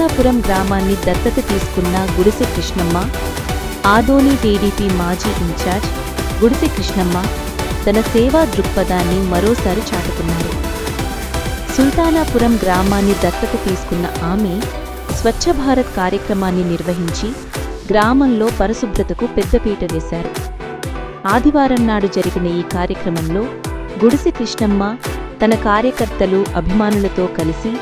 సుల్తానాపురం గ్రామాన్ని దత్తత తీసుకున్న గుడిసె కృష్ణమ్మ ఆదోని టీడీపీ మాజీ ఇన్ఛార్జ్ గుడిసె కృష్ణమ్మ తన సేవా దృక్పథాన్ని మరోసారి చాటుకున్నారు. సుల్తానాపురం గ్రామాన్ని దత్తత తీసుకున్న ఆమె స్వచ్ఛ భారత్ కార్యక్రమాన్ని నిర్వహించి గ్రామంలో పరిశుభ్రతకు పెద్దపీట వేశారు. ఆదివారం నాడు జరిగిన ఈ కార్యక్రమంలో గుడిసె కృష్ణమ్మ తన కార్యకర్తలు అభిమానులతో కలిసి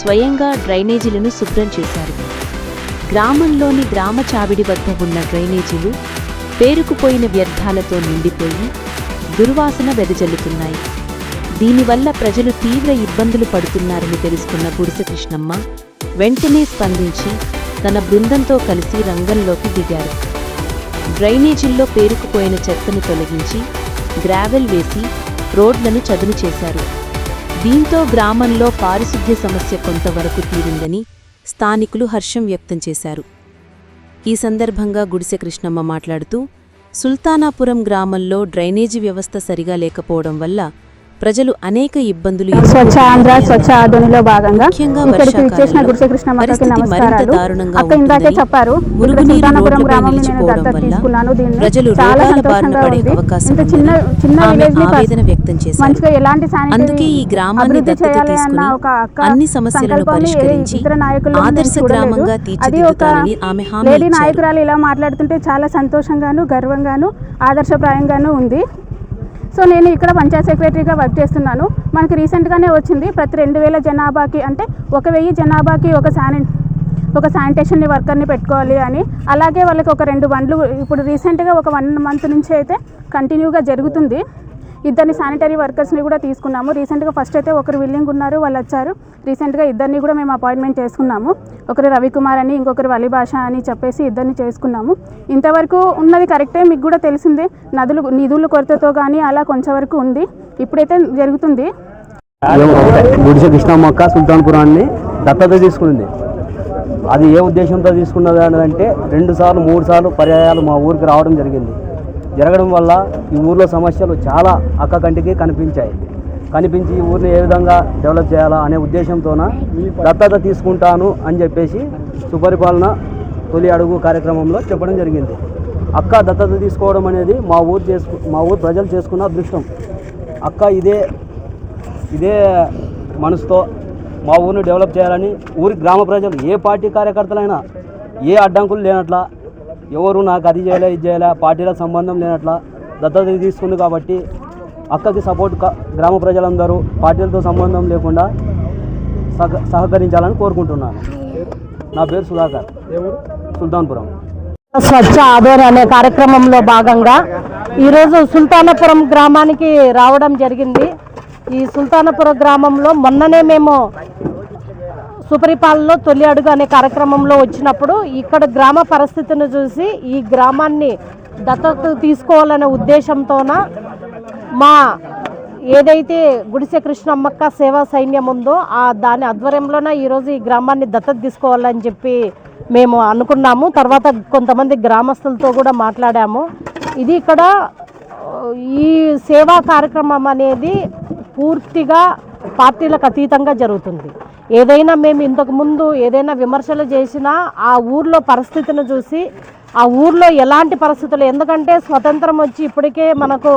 స్వయంగా డ్రైనేజీలను శుభ్రం చేశారు. గ్రామంలోని గ్రామ చావిడి వద్ద ఉన్న డ్రైనేజీలు పేరుకుపోయిన వ్యర్థాలతో నిండిపోయి దుర్వాసన వెదజల్లుతున్నాయి. దీనివల్ల ప్రజలు తీవ్ర ఇబ్బందులు పడుతున్నారని తెలుసుకున్న గుడిసె కృష్ణమ్మ వెంటనే స్పందించి తన బృందంతో కలిసి రంగంలోకి దిగారు. డ్రైనేజీల్లో పేరుకుపోయిన చెత్తను తొలగించి గ్రావెల్ వేసి రోడ్లను చదును చేశారు. దీంతో గ్రామంలో పారిశుద్ధ్య సమస్య కొంతవరకు తీరిందని స్థానికులు హర్షం వ్యక్తం చేశారు. ఈ సందర్భంగా గుడిసె కృష్ణమ్మ మాట్లాడుతూ సుల్తానాపురం గ్రామంలో డ్రైనేజీ వ్యవస్థ సరిగా లేకపోవడం వల్ల ప్రజలు అనేక ఇబ్బందులు స్వచ్ఛ ఆంధ్ర స్వచ్ఛ ఆధునిలో భాగంగా ముఖ్యంగా ఇక్కడికి వర్షాకాలంలో ఇచ్చేసిన గుడిసె కృష్ణ అక్కకి పరిస్థితి మరింత నమస్కారాలు. అక్క ఇందాకే చెప్పారు. సుల్తానాపురం గ్రామం నేను దత్తత తీసుకున్నాను. దీన్ని చాలా సంతోషంగా ఉంది. ఇంత చిన్న చిన్న విలేజ్ని ఆవేదన వ్యక్తం చేశారు. మంచిగా ఎలాంటి అందుకే ఈ గ్రామాన్ని దత్తత తీసుకుని అక్క అన్ని సమస్యలను పరిష్కరించి ఆదర్శ. గ్రామంగా తీర్చిదిద్దుతానని ఆమె హామీ లేడీ నాయకురాలు ఇలా మాట్లాడుతుంటే చాలా సంతోషంగాను గర్వంగాను ఆదర్శప్రాయంగాను ఉంది. సో నేను ఇక్కడ పంచాయత్ సెక్రటరీగా వర్క్ చేస్తున్నాను. మనకి రీసెంట్గానే వచ్చింది. ప్రతి రెండు వేల జనాభాకి అంటే ఒక వెయ్యి జనాభాకి ఒక శాని ఒక శానిటేషన్ వర్కర్ని పెట్టుకోవాలి అని. అలాగే వాళ్ళకి ఒక రెండు బండ్లు ఇప్పుడు రీసెంట్గా ఒక వన్ మంత్ నుంచి అయితే కంటిన్యూగా జరుగుతుంది. ఇద్దరిని శానిటరీ వర్కర్స్ని కూడా తీసుకున్నాము. రీసెంట్గా ఫస్ట్ అయితే ఒకరు విల్లింగ్ ఉన్నారు వాళ్ళు వచ్చారు. రీసెంట్గా ఇద్దరిని కూడా మేము అపాయింట్మెంట్ చేసుకున్నాము. ఒకరు రవికుమార్ అని ఇంకొకరు వలి భాష అని చెప్పేసి ఇద్దరిని చేసుకున్నాము. ఇంతవరకు ఉన్నది కరెక్టే మీకు కూడా తెలిసిందే. నదులు నిధుల కొరతతో కానీ అలా కొంచెం వరకు ఉంది. ఇప్పుడైతే జరుగుతుంది. గుడిసె కృష్ణమ్మక్క సుల్తాన్పురాన్ని దత్తత తీసుకుంది. అది ఏ ఉద్దేశంతో తీసుకున్నది అంటే రెండు సార్లు మూడు సార్లు పర్యాయాలు మా ఊరికి రావడం జరిగింది. జరగడం వల్ల ఈ ఊర్లో సమస్యలు చాలా అక్క కంటికి కనిపించాయి. కనిపించి ఈ ఊరిని ఏ విధంగా డెవలప్ చేయాలా అనే ఉద్దేశంతోన దత్తత తీసుకుంటాను అని చెప్పేసి సుపరిపాలన తొలి అడుగు కార్యక్రమంలో చెప్పడం జరిగింది. అక్క దత్తత తీసుకోవడం అనేది మా ఊరు చేసుకు మా ఊరు ప్రజలు చేసుకున్న అదృష్టం. అక్క ఇదే ఇదే మనసుతో మా ఊరిని డెవలప్ చేయాలని ఊరి గ్రామ ప్రజలు ఏ పార్టీ కార్యకర్తలైనా ఏ అడ్డంకులు లేనట్లా ఎవరు నాకు అది చేయలే ఇది చేయలే పార్టీలకు సంబంధం లేనట్లా దత్తత తీసుకుంది కాబట్టి అక్కకి సపోర్ట్ క- గ్రామ ప్రజలందరూ పార్టీలతో సంబంధం లేకుండా సహ సహకరించాలని కోరుకుంటున్నాను. నా పేరు సుధాకర్. సుల్తాన్పురం. స్వచ్ఛ ఆదోని అనే కార్యక్రమంలో భాగంగా ఈరోజు సుల్తానపురం గ్రామానికి రావడం జరిగింది. ఈ సుల్తానపురం గ్రామంలో మొన్ననే మేము సుపరిపాలనలో తొలి అడుగు అనే కార్యక్రమంలో వచ్చినప్పుడు ఇక్కడ గ్రామ పరిస్థితిని చూసి ఈ గ్రామాన్ని దత్తత తీసుకోవాలనే ఉద్దేశంతోన మా ఏదైతే గుడిసె కృష్ణమ్మక్క సేవా సైన్యం ఉందో ఆ దాని ఆధ్వర్యంలోన ఈరోజు ఈ గ్రామాన్ని దత్తత తీసుకోవాలని చెప్పి మేము అనుకున్నాము. తర్వాత కొంతమంది గ్రామస్తులతో కూడా మాట్లాడాము. ఇది ఇక్కడ ఈ సేవా కార్యక్రమం అనేది పూర్తిగా పార్టీలకు అతీతంగా జరుగుతుంది. ఏదైనా మేము ఇంతకుముందు ఏదైనా విమర్శలు చేసినా ఆ ఊర్లో పరిస్థితిని చూసి ఆ ఊర్లో ఎలాంటి పరిస్థితులు ఎందుకంటే స్వతంత్రం వచ్చి ఇప్పటికే మనకు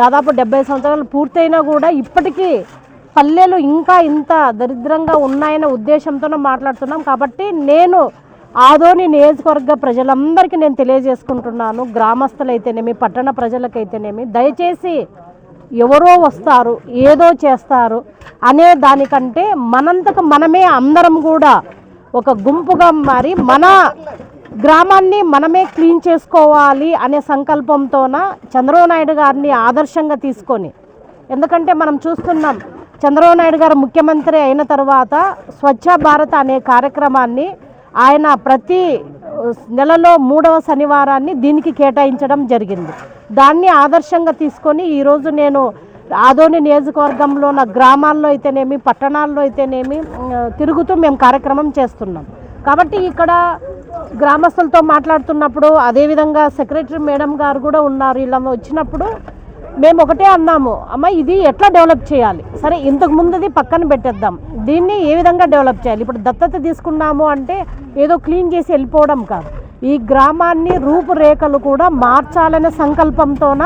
దాదాపు డెబ్బై సంవత్సరాలు పూర్తయినా కూడా ఇప్పటికీ పల్లెలు ఇంకా ఇంత దరిద్రంగా ఉన్నాయనే ఉద్దేశంతోనే మాట్లాడుతున్నాం. కాబట్టి నేను ఆదోని నియోజకవర్గ ప్రజలందరికీ నేను తెలియజేసుకుంటున్నాను. గ్రామస్తులైతేనేమి పట్టణ ప్రజలకైతేనేమి దయచేసి ఎవరో వస్తారు ఏదో చేస్తారు అనే దానికంటే మనంతకు మనమే అందరం కూడా ఒక గుంపుగా మారి మన గ్రామాన్ని మనమే క్లీన్ చేసుకోవాలి అనే సంకల్పంతోన చంద్రబాబు నాయుడు గారిని ఆదర్శంగా తీసుకొని ఎందుకంటే మనం చూస్తున్నాం చంద్రబాబు నాయుడు గారు ముఖ్యమంత్రి అయిన తర్వాత స్వచ్ఛ భారత్ అనే కార్యక్రమాన్ని ఆయన ప్రతి నెలలో మూడవ శనివారాన్ని దీనికి కేటాయించడం జరిగింది. దాన్ని ఆదర్శంగా తీసుకొని ఈరోజు నేను ఆదోని నియోజకవర్గంలో నా గ్రామాల్లో అయితేనేమి పట్టణాల్లో అయితేనేమి తిరుగుతూ మేము కార్యక్రమం చేస్తున్నాం. కాబట్టి ఇక్కడ గ్రామస్తులతో మాట్లాడుతున్నప్పుడు అదేవిధంగా సెక్రటరీ మేడం గారు కూడా ఉన్నారు ఇలా వచ్చినప్పుడు మేము ఒకటే అన్నాము అమ్మ ఇది ఎట్లా డెవలప్ చేయాలి? సరే ఇంతకు ముందుది పక్కన పెట్టేద్దాం. దీన్ని ఏ విధంగా డెవలప్ చేయాలి? ఇప్పుడు దత్తత తీసుకున్నాము అంటే ఏదో క్లీన్ చేసి వెళ్ళిపోవడం కాదు. ఈ గ్రామాన్ని రూపురేఖలు కూడా మార్చాలనే సంకల్పంతోన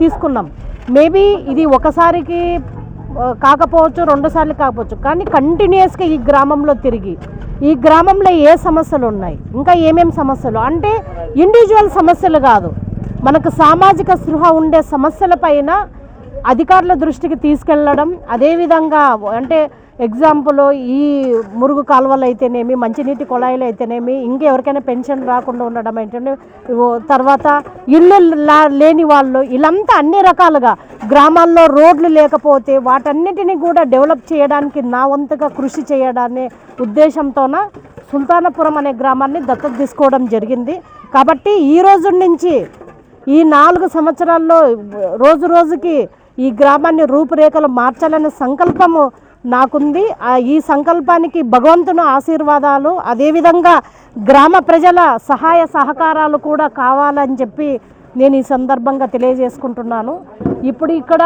తీసుకున్నాం. మేబీ ఇది ఒకసారికి కాకపోవచ్చు రెండుసార్లు కాకపోవచ్చు కానీ కంటిన్యూస్గా ఈ గ్రామంలో తిరిగి ఈ గ్రామంలో ఏ సమస్యలు ఉన్నాయి? ఇంకా ఏమేం సమస్యలు? అంటే ఇండివిజువల్ సమస్యలు కాదు. మనకు సామాజిక స్పృహ ఉండే సమస్యల పైన అధికారుల దృష్టికి తీసుకెళ్ళడం అదేవిధంగా అంటే ఎగ్జాంపుల్ ఈ మురుగు కాలువలు అయితేనేమి మంచినీటి కుళాయిలు అయితేనేమి ఇంకెవరికైనా పెన్షన్ రాకుండా ఉండడం ఏంటంటే తర్వాత ఇల్లు లా- లేని వాళ్ళు ఇలాంతా అన్ని రకాలుగా గ్రామాల్లో రోడ్లు లేకపోతే వాటన్నిటిని కూడా డెవలప్ చేయడానికి నా వంతుగా కృషి చేయడానే ఉద్దేశంతోన సుల్తానపురం అనే గ్రామాన్ని దత్తత తీసుకోవడం జరిగింది. కాబట్టి ఈ రోజు నుంచి ఈ నాలుగు సంవత్సరాల్లో రోజు రోజుకి ఈ గ్రామాన్ని రూపురేఖలు మార్చాలనే సంకల్పము నాకుంది. ఈ సంకల్పానికి భగవంతుని ఆశీర్వాదాలు అదేవిధంగా గ్రామ ప్రజల సహాయ సహకారాలు కూడా కావాలని చెప్పి నేను ఈ సందర్భంగా తెలియజేసుకుంటున్నాను. ఇప్పుడు ఇక్కడ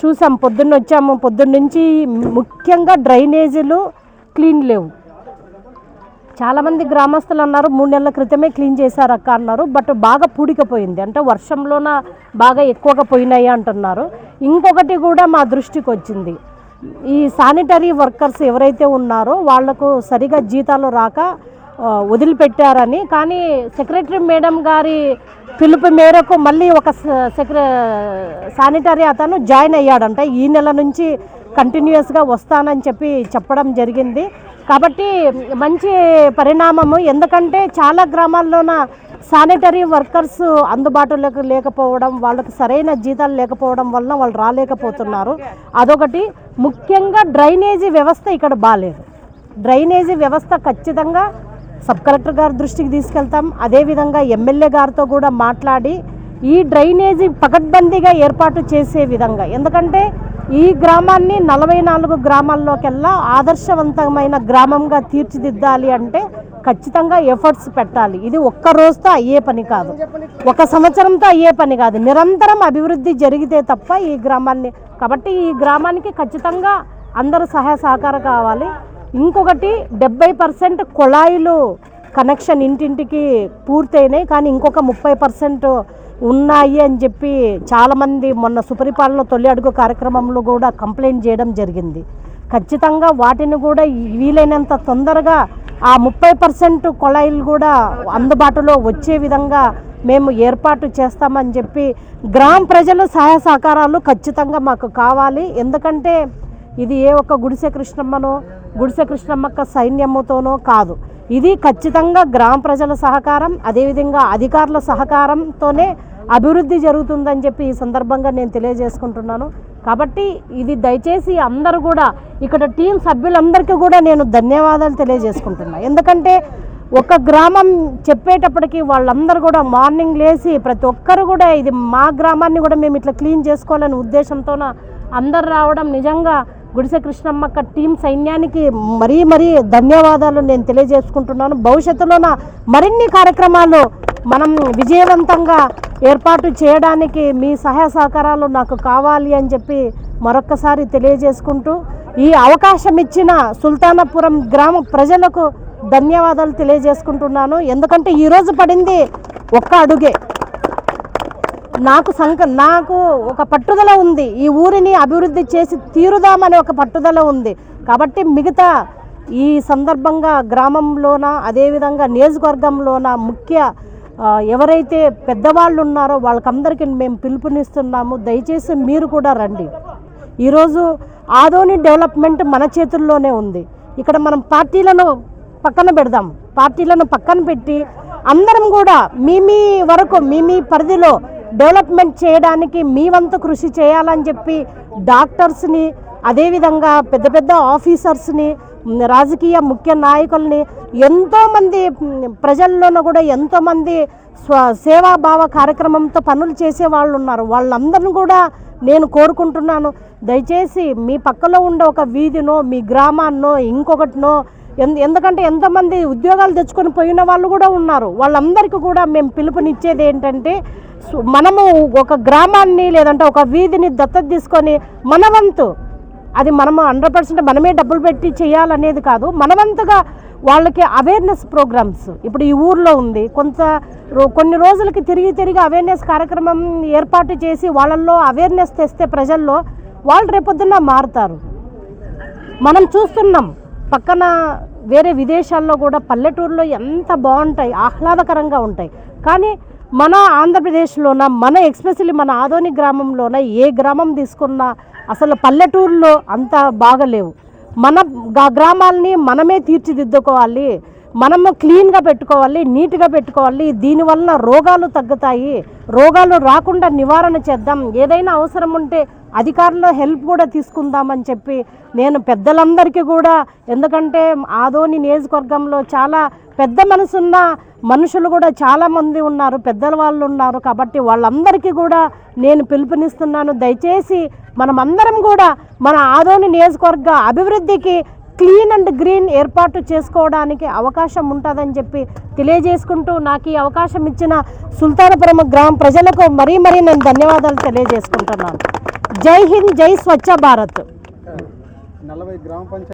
చూసాం పొద్దున్న వచ్చాము. పొద్దున్న నుంచి ముఖ్యంగా డ్రైనేజీలు క్లీన్ లేవు. చాలామంది గ్రామస్తులు అన్నారు మూడు నెలల క్రితమే క్లీన్ చేశారు అక్క అన్నారు. బట్ బాగా పూడికపోయింది. అంటే వర్షంలోన బాగా ఎక్కువగా పోయినాయి అంటున్నారు. ఇంకొకటి కూడా మా దృష్టికి వచ్చింది. ఈ శానిటరీ వర్కర్స్ ఎవరైతే ఉన్నారో వాళ్ళకు సరిగా జీతాలు రాక వదిలిపెట్టారని. కానీ సెక్రటరీ మేడం గారి పిలుపు మేరకు మళ్ళీ ఒక సెక్ర శానిటరీ అతను జాయిన్ అయ్యాడంట. ఈ నెల నుంచి కంటిన్యూస్గా వస్తానని చెప్పి చెప్పడం జరిగింది. కాబట్టి మంచి పరిణామము. ఎందుకంటే చాలా గ్రామాల్లోన శానిటరీ వర్కర్స్ అందుబాటులోకి లేకపోవడం వాళ్ళకి సరైన జీతాలు లేకపోవడం వలన వాళ్ళు రాలేకపోతున్నారు. అదొకటి. ముఖ్యంగా డ్రైనేజీ వ్యవస్థ ఇక్కడ బాగాలేదు డ్రైనేజీ వ్యవస్థ ఖచ్చితంగా సబ్ కలెక్టర్ గారి దృష్టికి తీసుకెళ్తాం. అదేవిధంగా ఎమ్మెల్యే గారితో కూడా మాట్లాడి ఈ డ్రైనేజీ పకడ్బందీగా ఏర్పాటు చేసే విధంగా ఎందుకంటే ఈ గ్రామాన్ని నలభై నాలుగు గ్రామాల్లోకెల్లా ఆదర్శవంతమైన గ్రామంగా తీర్చిదిద్దాలి అంటే ఖచ్చితంగా ఎఫర్ట్స్ పెట్టాలి. ఇది ఒక్క రోజుతో అయ్యే పని కాదు. ఒక సంవత్సరంతో అయ్యే పని కాదు. నిరంతరం అభివృద్ధి జరిగితే తప్ప ఈ గ్రామాన్ని కాబట్టి ఈ గ్రామానికి ఖచ్చితంగా అందరూ సహాయ సహకారం కావాలి. ఇంకొకటి డెబ్బై పర్సెంట్ కుళాయిలు కనెక్షన్ ఇంటింటికి పూర్తయినాయి కానీ ఇంకొక ముప్పై పర్సెంట్ ఉన్నాయి అని చెప్పి చాలామంది మొన్న సుపరిపాలన తొలి అడుగు కార్యక్రమంలో కూడా కంప్లైంట్ చేయడం జరిగింది. ఖచ్చితంగా వాటిని కూడా వీలైనంత తొందరగా ఆ ముప్పై పర్సెంట్ కుళాయిలు కూడా అందుబాటులో వచ్చే విధంగా మేము ఏర్పాటు చేస్తామని చెప్పి గ్రామ ప్రజలు సహాయ సహకారాలు ఖచ్చితంగా మాకు కావాలి. ఎందుకంటే ఇది ఏ ఒక్క గుడిసె కృష్ణమ్మనో గుడిసె కృష్ణమ్మక్క సైన్యముతోనో కాదు. ఇది ఖచ్చితంగా గ్రామ ప్రజల సహకారం అదేవిధంగా అధికారుల సహకారంతోనే అభివృద్ధి జరుగుతుందని చెప్పి ఈ సందర్భంగా నేను తెలియజేసుకుంటున్నాను. కాబట్టి ఇది దయచేసి అందరూ కూడా ఇక్కడ టీం సభ్యులందరికీ కూడా నేను ధన్యవాదాలు తెలియజేసుకుంటున్నాను ఎందుకంటే ఒక గ్రామం చెప్పేటప్పటికి వాళ్ళందరూ కూడా మార్నింగ్ లేచి ప్రతి ఒక్కరు కూడా ఇది మా గ్రామాన్ని కూడా మేము ఇట్లా క్లీన్ చేసుకోవాలనే ఉద్దేశంతోన అందరు రావడం నిజంగా గుడిసె కృష్ణమ్మక్క టీం సైన్యానికి మరీ మరీ ధన్యవాదాలు నేను తెలియజేసుకుంటున్నాను. భవిష్యత్తులోన మరిన్ని కార్యక్రమాలు మనం విజయవంతంగా ఏర్పాటు చేయడానికి మీ సహాయ సహకారాలు నాకు కావాలి అని చెప్పి మరొక్కసారి తెలియజేసుకుంటూ ఈ అవకాశం ఇచ్చిన సుల్తానపురం గ్రామ ప్రజలకు ధన్యవాదాలు తెలియజేసుకుంటున్నాను. ఎందుకంటే ఈరోజు పడింది ఒక్క అడుగే. నాకు సంక నాకు ఒక పట్టుదల ఉంది. ఈ ఊరిని అభివృద్ధి చేసి తీరుదామనే ఒక పట్టుదల ఉంది. కాబట్టి మిగతా ఈ సందర్భంగా గ్రామంలోన అదేవిధంగా నియోజకవర్గంలోన ముఖ్య ఎవరైతే పెద్దవాళ్ళు ఉన్నారో వాళ్ళకందరికీ మేము పిలుపునిస్తున్నాము. దయచేసి మీరు కూడా రండి. ఈరోజు ఆదోని డెవలప్మెంట్ మన చేతుల్లోనే ఉంది. ఇక్కడ మనం పార్టీలను పక్కన పెడదాం. పార్టీలను పక్కన పెట్టి అందరం కూడా మీ మీ వరకు మీ మీ పరిధిలో డెవలప్మెంట్ చేయడానికి మీ వంతు కృషి చేయాలని చెప్పి డాక్టర్స్ని అదేవిధంగా పెద్ద పెద్ద ఆఫీసర్స్ని రాజకీయ ముఖ్య నాయకుల్ని ఎంతోమంది ప్రజల్లోనూ కూడా ఎంతోమంది స్వ సేవాభావ కార్యక్రమంతో పనులు చేసే వాళ్ళు ఉన్నారు. వాళ్ళందరిని కూడా నేను కోరుకుంటున్నాను. దయచేసి మీ పక్కలో ఉండే ఒక వీధినో మీ గ్రామాన్నో ఇంకొకటినో ఎందుకంటే ఎంతమంది ఉద్యోగాలు తెచ్చుకొని పోయిన వాళ్ళు కూడా ఉన్నారు. వాళ్ళందరికీ కూడా మేము పిలుపునిచ్చేది ఏంటంటే సు- మనము ఒక గ్రామాన్ని లేదంటే ఒక వీధిని దత్తత తీసుకొని మనవంతు అది మనము హండ్రెడ్ పర్సెంట్ మనమే డబ్బులు పెట్టి చేయాలనేది కాదు మనవంతుగా వాళ్ళకి అవేర్నెస్ ప్రోగ్రామ్స్. ఇప్పుడు ఈ ఊర్లో ఉంది కొంత రో- కొన్ని రోజులకి తిరిగి తిరిగి అవేర్నెస్ కార్యక్రమం ఏర్పాటు చేసి వాళ్ళల్లో అవేర్నెస్ తెస్తే ప్రజల్లో వాళ్ళు రేపొద్దున మారుతారు. మనం చూస్తున్నాం. పక్కన వేరే విదేశాల్లో కూడా పల్లెటూరులో ఎంత బాగుంటాయి ఆహ్లాదకరంగా ఉంటాయి. కానీ మన ఆంధ్రప్రదేశ్లోన మన ఎక్స్పెషల్లీ మన ఆదోని గ్రామంలోన ఏ గ్రామం తీసుకున్నా అసలు పల్లెటూరులో అంత బాగలేవు. మన గ్రామాలని గ్రామాల్ని మనమే తీర్చిదిద్దుకోవాలి మనము క్లీన్గా పెట్టుకోవాలి నీట్గా పెట్టుకోవాలి దీనివల్ల రోగాలు తగ్గుతాయి. రోగాలు రాకుండా నివారణ చేద్దాం. ఏదైనా అవసరం ఉంటే అధికారుల హెల్ప్ కూడా తీసుకుందామని చెప్పి నేను పెద్దలందరికీ కూడా ఎందుకంటే ఆదోని నియోజకవర్గంలో చాలా పెద్ద మనసున్న మనుషులు కూడా చాలామంది ఉన్నారు పెద్దల వాళ్ళు ఉన్నారు కాబట్టి వాళ్ళందరికీ కూడా నేను పిలుపునిస్తున్నాను. దయచేసి మనమందరం కూడా మన ఆదోని నియోజకవర్గ అభివృద్ధికి క్లీన్ అండ్ గ్రీన్ ఏర్పాటు చేసుకోవడానికి అవకాశం ఉంటుందని చెప్పి తెలియజేసుకుంటూ నాకు ఈ అవకాశం ఇచ్చిన సుల్తానపురం గ్రామ ప్రజలకు మరీ మరీ నేను ధన్యవాదాలు తెలియజేసుకుంటున్నాను. జై హింద్ జై స్వచ్ఛ భారత్. నలభై గ్రామ పంచాయతీ